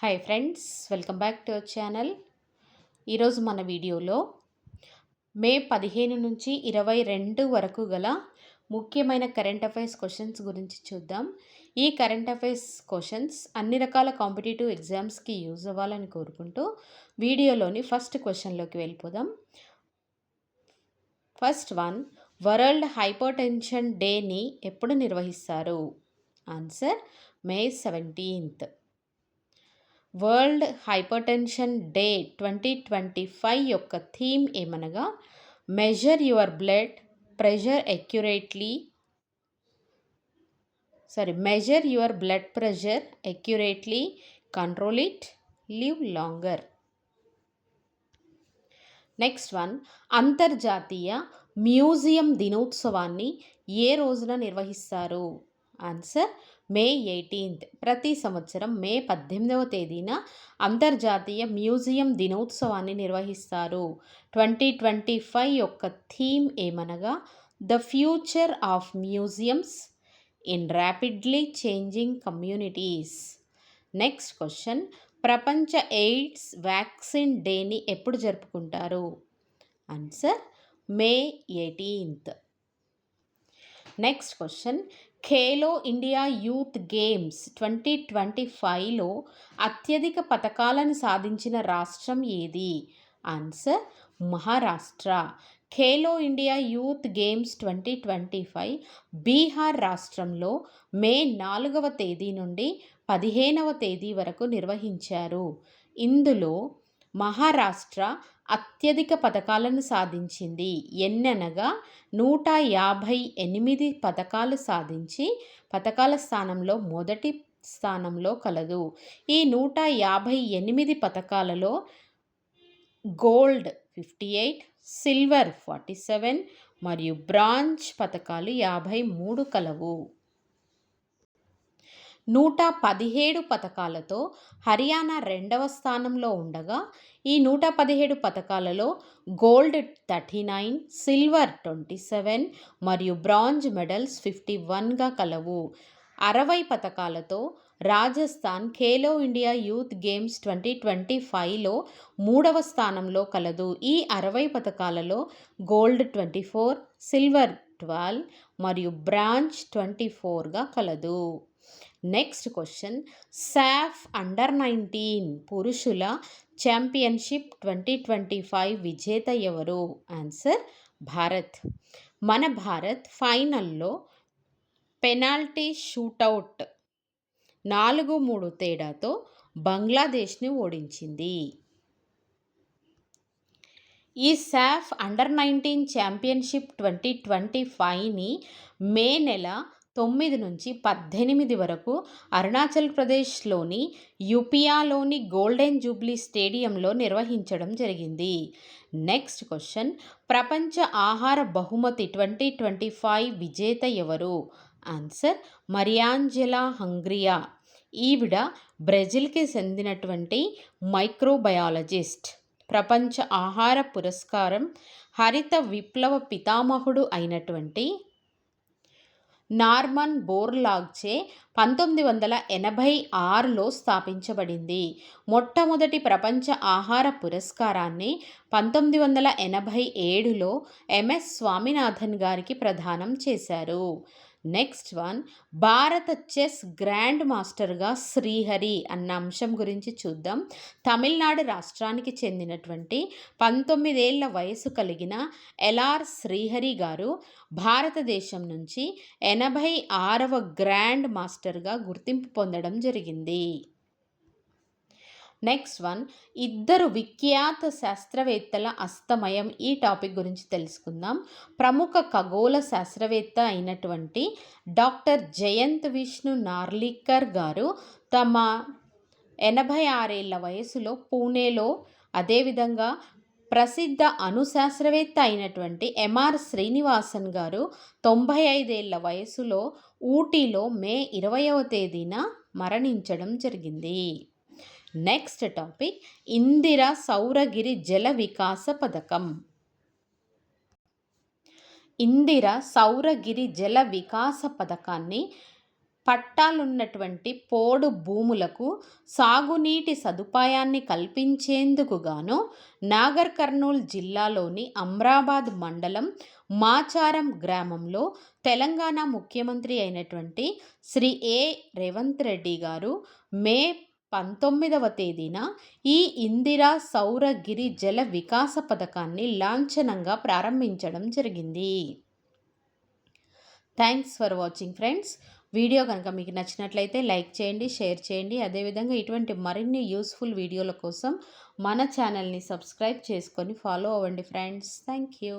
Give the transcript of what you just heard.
Hi friends welcome back to our channel ఈరోజు మన వీడియోలో మే పదిహేను నుంచి ఇరవై రెండు వరకు గల ముఖ్యమైన కరెంట్ అఫైర్స్ క్వశ్చన్స్ గురించి చూద్దాం. ఈ కరెంట్ అఫైర్స్ క్వశ్చన్స్ అన్ని రకాల కాంపిటేటివ్ ఎగ్జామ్స్కి యూజ్ అవ్వాలని కోరుకుంటూ వీడియోలోని ఫస్ట్ క్వశ్చన్లోకి వెళ్ళిపోదాం. First one world hypertension డేని ఎప్పుడు నిర్వహిస్తారు? Answer May seventeenth world hypertension day twenty twenty five యొక్క థీమ్ ఏమనగా measure your blood pressure accurately sorry measure your blood pressure accurately control it live longer next one అంతర్జాతీయ museum దినోత్సవాన్ని ఏ రోజున నిర్వహిస్తారు? ఆన్సర్ మే ఎయిటీన్త్ ప్రతి సంవత్సరం మే పద్దెనిమిదవ తేదీన అంతర్జాతీయ మ్యూజియం దినోత్సవాన్ని నిర్వహిస్తారు. ట్వంటీ ట్వంటీ ఫైవ్ యొక్క థీమ్ ఏమనగా the future of museums in rapidly changing communities. Next question ప్రపంచ ఎయిడ్స్ వ్యాక్సిన్ డేని ఎప్పుడు జరుపుకుంటారు? Answer May eighteenth next question Khelo India youth games twenty twenty ఫైవ్లో అత్యధిక పథకాలను సాధించిన రాష్ట్రం ఏది? Answer Maharashtra. Khelo India youth games twenty twenty five Bihar రాష్ట్రంలో మే నాలుగవ తేదీ నుండి పదిహేనవ తేదీ వరకు నిర్వహించారు. ఇందులో మహారాష్ట్ర అత్యధిక పథకాలను సాధించింది. ఎన్ననగా నూట యాభై ఎనిమిది పథకాలు సాధించి పథకాల స్థానంలో మొదటి స్థానంలో కలదు. ఈ నూట యాభై ఎనిమిది పథకాలలో gold fifty eight silver forty seven మరియు బ్రాంజ్ పథకాలు యాభై మూడు కలవు. నూట పదిహేడు పథకాలతో హర్యానా రెండవ స్థానంలో ఉండగా ఈ నూట పదిహేడు పథకాలలో gold thirty nine silver twenty seven మరియు బ్రాంజ్ మెడల్స్ ఫిఫ్టీ వన్గా కలవు. అరవై పథకాలతో Rajasthan Khelo India youth games twenty twenty ఫైవ్లో మూడవ స్థానంలో కలదు. ఈ అరవై పథకాలలో gold twenty four silver twelve మరియు బ్రాంజ్ ట్వంటీ ఫోర్గా కలదు. Next question SAFF under nineteen పురుషుల ఛాంపియన్షిప్ ట్వంటీ ట్వంటీ ఫైవ్ విజేత ఎవరు? ఆన్సర్ భారత్. మన భారత్ ఫైనల్లో పెనాల్టీ షూటౌట్ నాలుగు మూడు తేడాతో బంగ్లాదేశ్ని ఓడించింది. ఈ SAFF under nineteen championship twenty twenty ఫైవ్ని May నెల తొమ్మిది నుంచి పద్దెనిమిది వరకు అరుణాచల్ ప్రదేశ్లోని యుపియాలోని గోల్డెన్ జూబ్లీ స్టేడియంలో నిర్వహించడం జరిగింది. నెక్స్ట్ క్వశ్చన్ ప్రపంచ ఆహార బహుమతి ట్వంటీ ట్వంటీ ఫైవ్ విజేత ఎవరు? Answer Mariangela Hungria. ఈవిడ బ్రెజిల్కి చెందినటువంటి మైక్రోబయాలజిస్ట్. ప్రపంచ ఆహార పురస్కారం హరిత విప్లవ పితామహుడు అయినటువంటి నార్మన్ బోర్లాగ్చే పంతొమ్మిది వందల ఎనభై ఆరులో స్థాపించబడింది. మొట్టమొదటి ప్రపంచ ఆహార పురస్కారాన్ని పంతొమ్మిది వందల ఎనభై ఏడులో ఎంఎస్ స్వామినాథన్ గారికి ప్రదానం చేశారు. నెక్స్ట్ వన్ భారత చెస్ గ్రాండ్ మాస్టర్గా శ్రీహరి అన్న అంశం గురించి చూద్దాం. తమిళనాడు రాష్ట్రానికి చెందినటువంటి పంతొమ్మిదేళ్ళ వయసు కలిగిన ఎల్ఆర్ శ్రీహరి గారు భారతదేశం నుంచి ఎనభై ఆరవ గ్రాండ్ మాస్టర్గా గుర్తింపు పొందడం జరిగింది. నెక్స్ట్ వన్ ఇద్దరు విఖ్యాత శాస్త్రవేత్తల అస్తమయం. ఈ టాపిక్ గురించి తెలుసుకుందాం. ప్రముఖ ఖగోళ శాస్త్రవేత్త అయినటువంటి డాక్టర్ జయంత్ విష్ణు నార్లికర్ గారు తమ ఎనభై ఆరేళ్ళ వయసులో పూణేలో అదేవిధంగా ప్రసిద్ధ అణుశాస్త్రవేత్త అయినటువంటి ఎంఆర్ శ్రీనివాసన్ గారు తొంభై ఐదేళ్ళ వయసులో ఊటీలో మే ఇరవయవ తేదీన మరణించడం జరిగింది. నెక్స్ట్ టాపిక్ ఇందిరా సౌరగిరి జల వికాస పథకం ఇందిర సౌరగిరి జల వికాస పథకాన్ని పట్టాలున్నటువంటి పోడు భూములకు సాగునీటి సదుపాయాన్ని కల్పించేందుకు గాను నాగర్ కర్నూల్ జిల్లాలోని అమ్రాబాద్ మండలం మాచారం గ్రామంలో తెలంగాణ ముఖ్యమంత్రి అయినటువంటి శ్రీ ఏ. రేవంత్ రెడ్డి గారు మే పంతొమ్మిదవ తేదీన ఈ ఇందిరా సౌరగిరి జల వికాస పథకాన్ని లాంఛనంగా ప్రారంభించడం జరిగింది. Thanks for watching friends. Video కనుక మీకు నచ్చినట్లయితే లైక్ చేయండి షేర్ చేయండి. అదేవిధంగా ఇటువంటి మరిన్ని యూస్ఫుల్ వీడియోల కోసం మన ఛానల్ని సబ్స్క్రైబ్ చేసుకొని ఫాలో అవ్వండి ఫ్రెండ్స్. Thank you.